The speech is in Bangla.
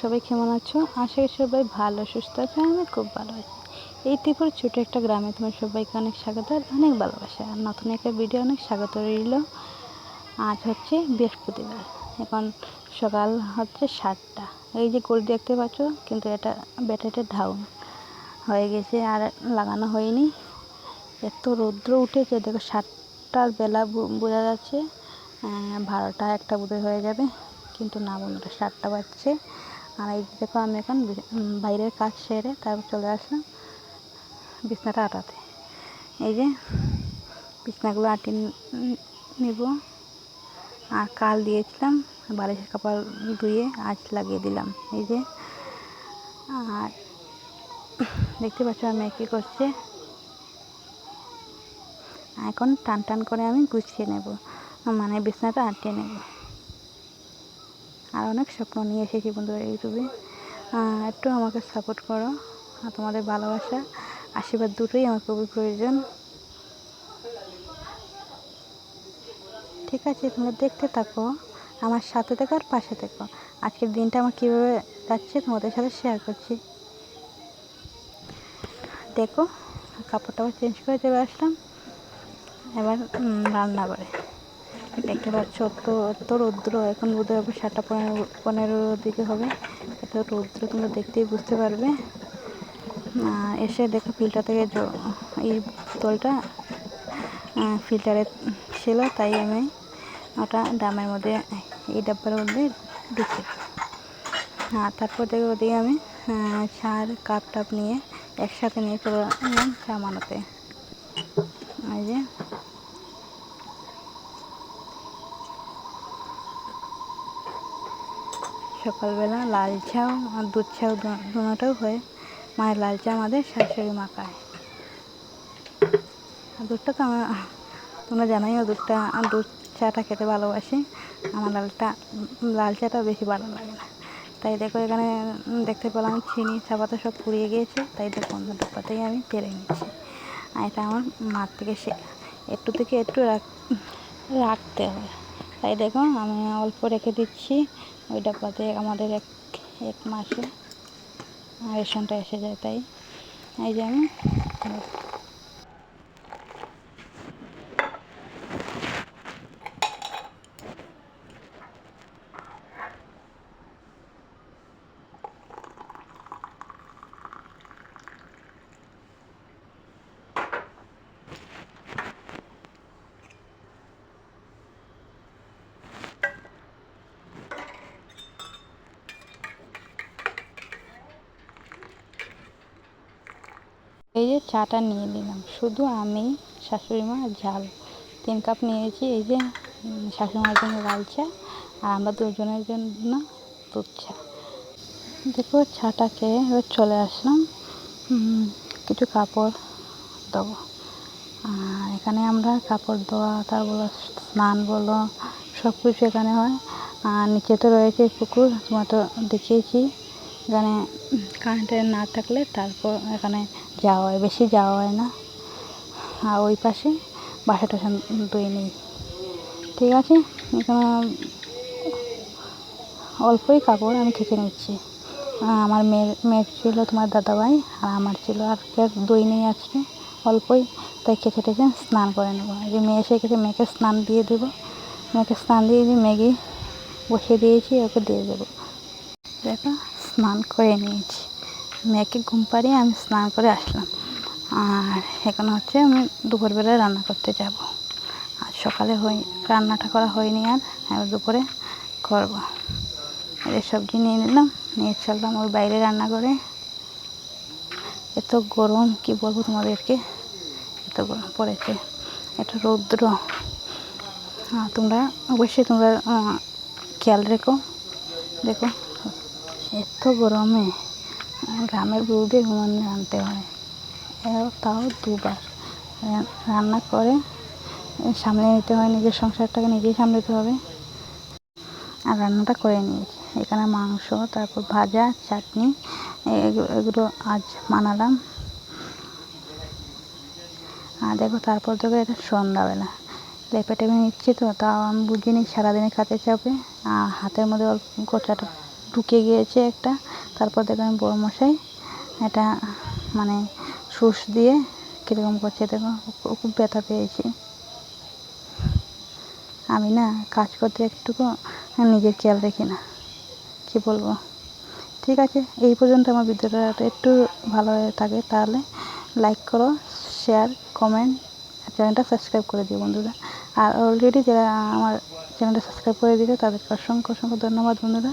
সবাই কেমন আছো? আশা করি সবাই ভালো, সুস্থ আছে আমি খুব ভালো আছি। এই ত্রিপুর ছোটো একটা গ্রামে তোমার সবাইকে অনেক স্বাগত আর অনেক ভালোবাসা। আর নতুন একটা ভিডিও অনেক স্বাগত রইল। আজ হচ্ছে বৃহস্পতিবার, এখন সকাল হচ্ছে সাতটা। এই যে গোল দেখতে পাচ্ছ, কিন্তু এটা ব্যাটারিটা ডাউন হয়ে গেছে আর লাগানো হয়নি। এত রৌদ্র উঠেছে, দেখো সাতটার বেলা বোঝা যাচ্ছে বারোটা একটা বোধহয় হয়ে যাবে। কিন্তু না বন্ধুরা সাতটা বাজছে। আর এই যে দেখো, আমি এখন বাইরের কাজ সেরে তারপর চলে আসলাম বিছনাটা আটাতে। এই যে বিছনাগুলো আটি নিব। আর কাল দিয়েছিলাম, বালিশের কাপড় ধুয়ে আজ লাগিয়ে দিলাম। এই যে, আর দেখতে পাচ্ছ আমি কী করছে? এখন টান টান করে আমি গুছিয়ে নেব। মানে বিছনাটা আটিয়ে নেব। আর অনেক স্বপ্ন নিয়ে এসেছি বন্ধুরা ইউটিউবে। একটু আমাকে সাপোর্ট করো, আর তোমাদের ভালোবাসা, আশীর্বাদ দুটোই আমার খুবই প্রয়োজন। ঠিক আছে, তোমরা দেখতে থাকো, আমার সাথে থেকো আর পাশে থেকো। আজকের দিনটা আমার কীভাবে যাচ্ছে তোমাদের সাথে শেয়ার করছি। দেখো কাপড় টাপড় চেঞ্জ করে চলে আসলাম। এবার রান্না করে দেখতে পাচ্ছ, অত অত রৌদ্র। এখন বোধহয় হবে সাতটা পনেরো পনেরোর দিকে হবে। এত রৌদ্র তোমরা দেখতেই বুঝতে পারবে। এসে দেখো ফিল্টার থেকে এই বোতলটা ফিল্টারে ছিল, তাই আমি ওটা ড্রামের মধ্যে, এই ডাব্বার মধ্যে দিচ্ছি আর তারপর দেখো ওদিকে আমি চার কাপ টাপ নিয়ে একসাথে নিয়ে চলে এলাম চা বানাতে এই যে সকালবেলা লাল চাও আর দুধ চাও দো- দুটোটাও হয়। মায়ের লাল চা আমাদের শাশুড়ি মা খায়। আর দুধটা তো আমার তোমরা জানাই ও দুধটা দুধ চাটা খেতে ভালোবাসি। আমার লালটা লাল চাটা বেশি ভালো লাগে না। তাই দেখো এখানে দেখতে পেলাম চিনি, চাপাতা সব পুড়িয়ে গিয়েছে। তাই দেখো অন্য ডব্বাতেই আমি পেরে নিচ্ছি। আর এটা আমার মার থেকে শেখা একটু থেকে একটু রাখ রাখতে হবে তাই দেখো আমি অল্প রেখে দিচ্ছি। ওই পাতে আমাদের এক এক মাসে রেশনটা এসে যায় তাই। এই যে আমি এই যে চাটা নিয়ে নিলাম। শুধু আমি, শাশুড়ি মা আর ঝাল। তিন কাপ নিয়েছি এই যে শাশুড়ি মার জন্য লাল চা আর আমরা দুজনের জন্য দুধ চা। দেখো চাটাকে এবার চলে আসলাম। কিছু কাপড় দেবো। আর এখানে আমরা কাপড় ধোয়া বলো স্নান বলো সব কিছু এখানে হয়। আর নিচে তো রয়েছে পুকুর, তোমার তো দেখিয়েছি। এখানে কারেন্টের না থাকলে তারপর এখানে যাওয়া হয়, বেশি যাওয়া হয় না। আর ওই পাশে বাসা টাসা ধুয়ে নেই। ঠিক আছে? এখানে অল্পই কাপড় আমি খেঁচে নিচ্ছি। আমার মেয়ের মেয়ের ছিল তোমার দাদাভাই, আর আমার ছিল আর দই নেই আজকে। অল্পই, তাই খেঁচে টেচে স্নান করে নেব। যে মেয়ে এসে গেছে, মেয়েকে স্নান দিয়ে দেবো। মেয়েকে স্নান দিয়ে দিয়ে ম্যাগি বসিয়ে দিয়েছি, ওকে দিয়ে দেবো। দেখো স্নান করে নিয়েছি। মেয়েকে ঘুম পাড়িয়ে আমি স্নান করে আসলাম। আর এখন হচ্ছে আমি দুপুরবেলায় রান্না করতে যাব। আর সকালে হই, রান্নাটা করা হয়নি আর, আমি দুপুরে করব। এই সবজি নিয়ে নিলাম, নিয়ে চললাম ওই বাইরে রান্না করে এত গরম, কি বলব তোমাদেরকে? এত গরম পড়েছে এটা রৌদ্র। তোমরা অবশ্যই তোমরা খেয়াল রেখো। দেখো। এত গরমে গ্রামের বউদের ঘুমানো আনতে হয়। তাও দুবার। রান্না করে সামলে নিতে হয়, নিজের সংসারটাকে নিজেই সামলাতে হবে। আর রান্নাটা করে নিয়েছি এখানে মাংস, তারপর ভাজা, চাটনি এগুলো আজ বানালাম। আর দেখো তারপর দেখো এটা সন্ধ্যাবেলা। লেপে টেপে নিচ্ছি তো, তাও আমি বুঝিনি সারাদিনে কাজে চাপে। আর হাতের মধ্যে অল্প গোচাটা ঢুকে গিয়েছে একটা। তারপর দেখো আমি বড় মশাই এটা মানে সুস দিয়ে কীরকম করছে, দেখো খুব ব্যথা পেয়েছি। আমি না কাজ করতে একটুকু নিজের খেয়াল রাখি না, কী বলব। ঠিক আছে, এই পর্যন্ত আমার ভিডিওটা একটু ভালো হয়ে থাকে তাহলে লাইক করো শেয়ার কমেন্ট চ্যানেলটা সাবস্ক্রাইব করে দিও বন্ধুরা। আর অলরেডি যারা আমার চ্যানেলটা সাবস্ক্রাইব করে দিয়েছে তাদেরকে অসংখ্য অসংখ্য ধন্যবাদ বন্ধুরা।